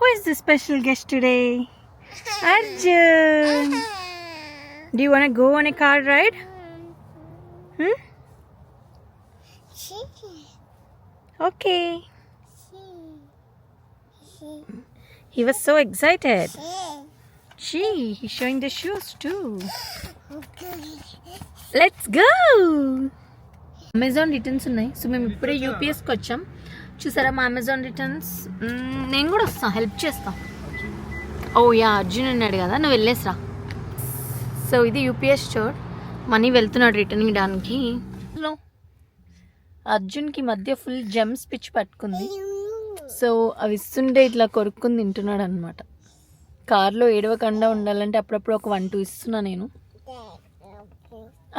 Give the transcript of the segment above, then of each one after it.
Who is the special guest today? Arjun. Do you want to go on a car ride? Hmm? Okay. He was so excited. Gee, he's showing the shoes too. Let's go! Amazon returns ఉన్నాయి so మేము ఇప్పుడే యూపీఎస్కి వచ్చాం చూసారా మా Amazon returns నేను కూడా వస్తా help చేస్తా. ఓ యా అర్జున్ ఉన్నాడు కదా నువ్వు వెళ్ళేసిరా. సో ఇది యూపీఎస్ స్టోర్ మనీ వెళ్తున్నాడు రిటర్న్ ఇవ్వడానికి హలో. అర్జున్కి మధ్య ఫుల్ జెమ్స్ పిచ్ పట్టుకుంది. సో అవి ఇస్తుంటే ఇట్లా కొరుక్కుని తింటున్నాడు అనమాట కార్లో ఏడవకుండా ఉండాలంటే అప్పుడప్పుడు ఒక వన్ టూ ఇస్తున్నా నేను.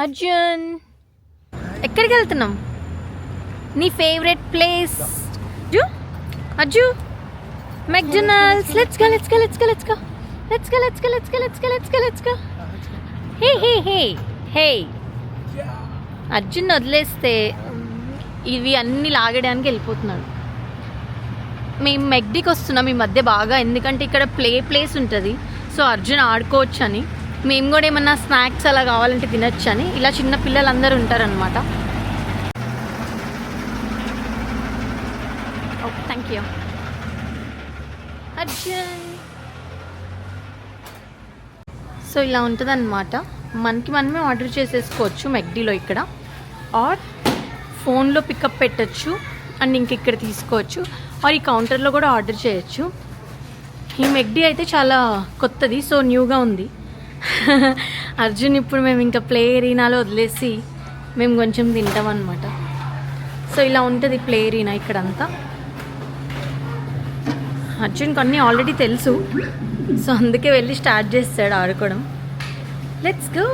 అర్జున్! ఎక్కడికి వెళ్తున్నాం నీ favourite place Arju McDonald's let's go let's go let's go let's go let's go let's go let's go let's go let's go let's go hey hey hey hey Arjun వదిలేస్తే ఇవి అన్ని లాగడానికి వెళ్ళిపోతున్నాడు. మేము మెగ్డీకి వస్తున్నాం ఈ మధ్య బాగా ఎందుకంటే ఇక్కడ ప్లే ప్లేస్ ఉంటుంది. సో అర్జున్ ఆడుకోవచ్చు అని మేము కూడా ఏమన్నా స్నాక్స్ అలా కావాలంటే తినొచ్చు అని ఇలా చిన్న పిల్లలందరూ ఉంటారనమాట ఓకే అర్జున్. సో ఇలా ఉంటుందన్నమాట. మనకి మనమే ఆర్డర్ చేసేసుకోవచ్చు మెగ్డీలో ఇక్కడ. ఆర్ ఫోన్లో పికప్ పెట్టచ్చు. అండ్ ఇంక ఇక్కడ తీసుకోవచ్చు. ఆర్ ఈ కౌంటర్లో కూడా ఆర్డర్ చేయొచ్చు. ఈ మెగ్డీ అయితే చాలా కొత్తది సో న్యూగా ఉంది. అర్జున్ ఇప్పుడు మేము ఇంకా ప్లే ఏరినాలో వదిలేసి మేము కొంచెం తింటాం అనమాట సో ఇలా ఉంటుంది ప్లే ఏరినా ఇక్కడంతా. అర్జున్కి అన్నీ ఆల్రెడీ తెలుసు. సో అందుకే వెళ్ళి స్టార్ట్ చేస్తాడు ఆడుకోవడం. లెట్స్ గో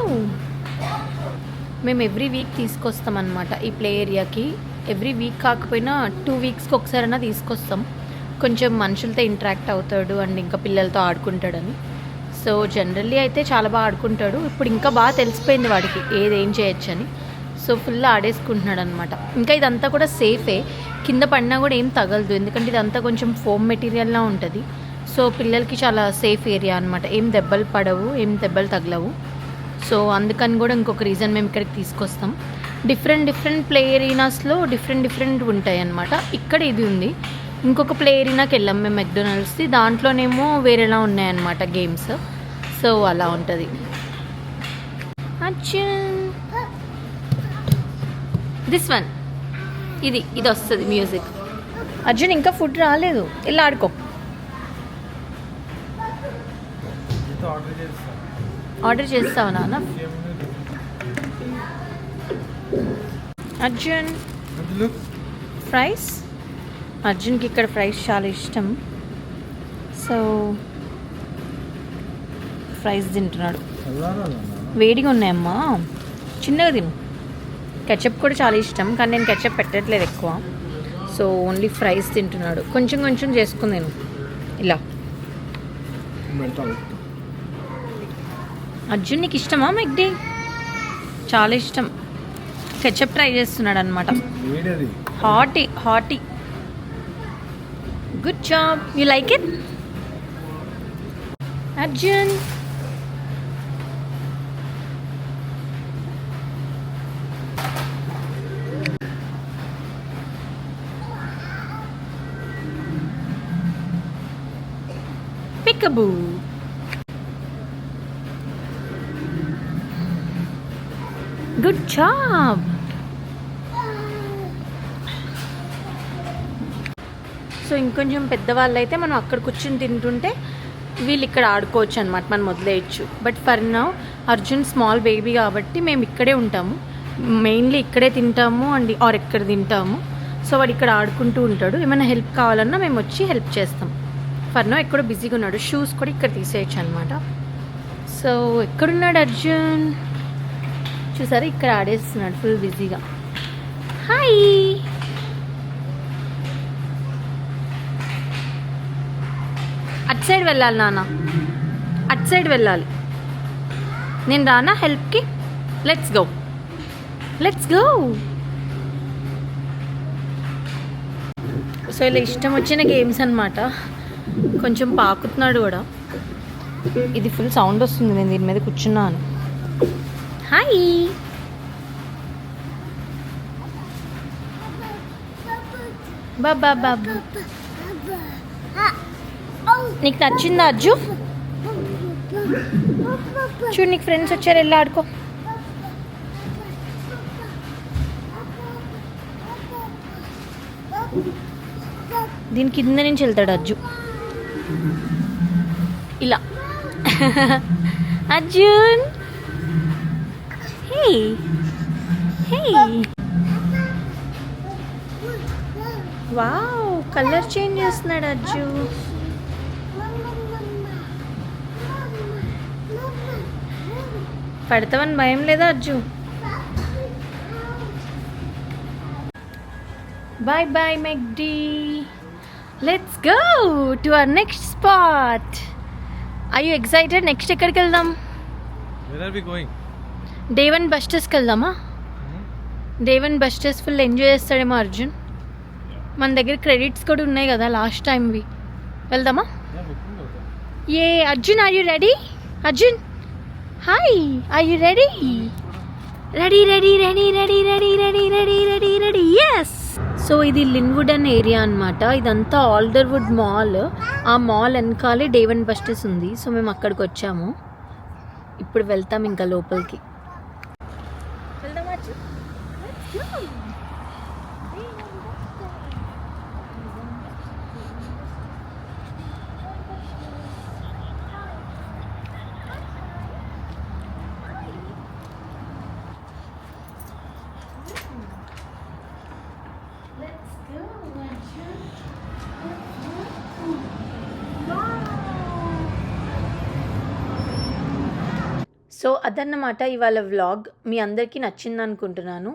మేము ఎవ్రీ వీక్ తీసుకొస్తాం అనమాట ఈ ప్లే ఏరియాకి. ఎవ్రీ వీక్ కాకపోయినా టూ వీక్స్కి ఒకసారైనా తీసుకొస్తాం. కొంచెం మనుషులతో ఇంటరాక్ట్ అవుతాడు అండ్ ఇంకా పిల్లలతో ఆడుకుంటాడని. సో జనరల్లీ అయితే చాలా బాగా ఆడుకుంటాడు. ఇప్పుడు ఇంకా బాగా తెలిసిపోయింది వాడికి ఏది ఏం చేయొచ్చని. సో ఫుల్ ఆడేసుకుంటున్నాడు అనమాట ఇంకా ఇదంతా కూడా సేఫే. కింద పడినా కూడా ఏం తగలదు. ఎందుకంటే ఇదంతా కొంచెం ఫోమ్ మెటీరియల్లా ఉంటుంది. సో పిల్లలకి చాలా సేఫ్ ఏరియా అనమాట ఏం దెబ్బలు పడవు ఏం దెబ్బలు తగలవు. సో అందుకని కూడా ఇంకొక రీజన్ మేము ఇక్కడికి తీసుకొస్తాం. డిఫరెంట్ డిఫరెంట్ ప్లే ఏరినాస్లో డిఫరెంట్ డిఫరెంట్ ఉంటాయి అనమాట ఇక్కడ ఇది ఉంది. ఇంకొక ప్లే ఏరినాకి వెళ్ళాం మేము మెక్డొనాల్డ్స్ది దాంట్లోనేమో వేరేలా ఉన్నాయన్నమాట గేమ్స్ సో అలా ఉంటుంది. దిస్ వన్ ఇది ఇది వస్తుంది మ్యూజిక్ అర్జున్ ఇంకా ఫుడ్ రాలేదు. ఇలా ఆడుకో. ఆర్డర్ చేస్తావు నాన్న? అర్జున్. ఫ్రైస్ అర్జున్కి ఇక్కడ ఫ్రైస్ చాలా ఇష్టం. సో ఫ్రైస్ తింటున్నాడు. వేడిగా ఉన్నాయమ్మా. చిన్నగా తిను. కెచప్ కూడా చాలా ఇష్టం కానీ నేను కెచప్ పెట్టట్లేదు ఎక్కువ. సో ఓన్లీ ఫ్రైస్ తింటున్నాడు. కొంచెం కొంచెం చేసుకుని నేను ఇలా. అర్జున్ నీకు ఇష్టమా మెగ్డి చాలా ఇష్టం. కెచప్ ట్రై చేస్తున్నాడు అనమాట hottie hottie good job you like it Arjun. Peekaboo. Good job. So ఇంకొంచెం పెద్దవాళ్ళు అయితే మనం అక్కడ కూర్చుని తింటుంటే వీళ్ళు ఇక్కడ ఆడుకోవచ్చు అనమాట మనం వదిలేయచ్చు. But for now Arjun small baby కాబట్టి మేము ఇక్కడే ఉంటాము. మెయిన్లీ ఇక్కడే తింటాము అండ్ ఆర్ ఎక్కడ తింటాము. సో వాడు ఇక్కడ ఆడుకుంటూ ఉంటాడు. ఏమైనా హెల్ప్ కావాలన్నా మేము వచ్చి హెల్ప్ చేస్తాం. ఫర్ నౌ ఎక్కడో బిజీగా ఉన్నాడు. షూస్ కూడా ఇక్కడ తీసేయచ్చు అనమాట సో ఎక్కడున్నాడు అర్జున్? చూసారా ఇక్కడ ఆడేస్తున్నాడు ఫుల్ బిజీగా. హాయ్ అటు సైడ్ వెళ్ళాలి నాన్న. అటు సైడ్ వెళ్ళాలి. నేను రానా హెల్ప్కి? Let's go let's go so ఇలా ఇష్టం వచ్చిన గేమ్స్ అనమాట కొంచెం పాకుతున్నాడు కూడా. ఇది ఫుల్ సౌండ్ వస్తుంది నేను దీని మీద కూర్చున్నాను. హాయ్ బాబా బాబు నీకు నచ్చిందా అజ్జు చూడు నీకు ఫ్రెండ్స్ వచ్చారు వెళ్ళి ఆడుకో. దీని కింద నుంచి వెళ్తాడు అజ్జు ఇలా Arjun hey hey wow colour change చేస్తున్నాడు అజ్జు పడతావని భయం లేదా Ajju bye bye మెగ్డీ let's go to our next spot I you excited next ఎక్కడికి వెళ్దాం? డేవన్ బస్టర్స్కి వెళ్దామా? డేవన్ బస్టర్స్ ఫుల్ ఎంజాయ్ చేస్తాడేమో అర్జున్. మన దగ్గర క్రెడిట్స్ కూడా ఉన్నాయి కదా లాస్ట్ టైంవి వెళ్దామా? Hey Arjun are you ready Arjun hi are you ready ready ready ready ready ready ready ready ready ready yes so ఇది లిన్వుడ్ అనే ఏరియా అనమాట ఇదంతా ఆల్డర్వుడ్ మాల్ ఆ మాల్ వెనకాలే డేవన్ బస్టర్స్ ఉంది. సో మేము అక్కడికి వచ్చాము. ఇప్పుడు వెళ్తాం ఇంకా లోపలికి. సో అదన్నమాట ఇవాళ వ్లాగ్. మీ అందరికీ నచ్చింది అనుకుంటున్నాను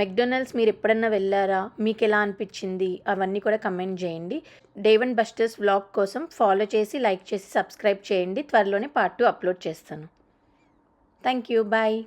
మెక్డొనాల్డ్స్ మీరు ఎప్పుడన్నా వెళ్ళారా? మీకు ఎలా అనిపించింది? అవన్నీ కూడా కమెంట్ చేయండి. డేవన్ బస్టర్స్ వ్లాగ్ కోసం ఫాలో చేసి లైక్ చేసి సబ్స్క్రైబ్ చేయండి. త్వరలోనే పార్ట్ టూ అప్లోడ్ చేస్తాను. Thank you bye